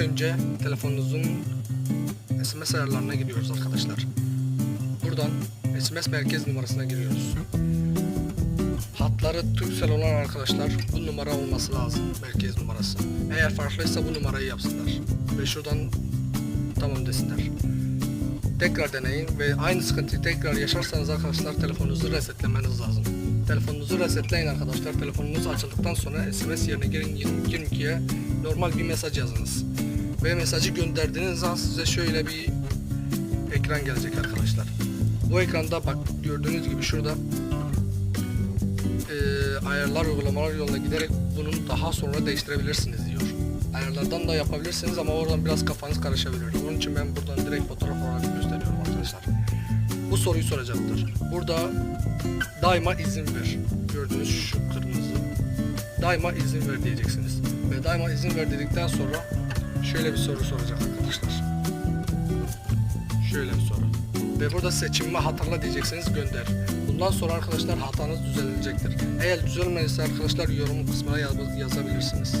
Önce telefonunuzun SMS ayarlarına giriyoruz arkadaşlar. Buradan SMS merkez numarasına giriyoruz. Hatları Turkcell olan arkadaşlar bu numara olması lazım merkez numarası. Eğer farklıysa bu numarayı yapsınlar. Ve şuradan tamam desinler. Tekrar deneyin ve aynı sıkıntıyı tekrar yaşarsanız arkadaşlar telefonunuzu resetlemeniz lazım. Telefonunuzu resetleyin arkadaşlar. Telefonunuz açıldıktan sonra SMS yerine girin 22'ye normal bir mesaj yazınız. Ve mesajı gönderdiğiniz an size şöyle bir ekran gelecek arkadaşlar. Bu ekranda bak gördüğünüz gibi şurada eee, ayarlar uygulamalar yoluna giderek bunu daha sonra değiştirebilirsiniz diyor. Ayarlardan da yapabilirsiniz ama oradan biraz kafanız karışabilir. Onun için ben buradan direkt fotoğraf olarak gösteriyorum arkadaşlar. Bu soruyu soracaktır. Burada daima izin ver. Gördüğünüz şu kırmızı. Daima izin ver diyeceksiniz. Ve daima izin ver dedikten sonra şöyle bir soru soracak arkadaşlar. Şöyle bir soru. Ve burada seçimimi hatırla diyeceksiniz gönder. Bundan sonra arkadaşlar hatanız düzelecektir. Eğer düzelmediyse arkadaşlar yorum kısmına yaz- yazabilirsiniz.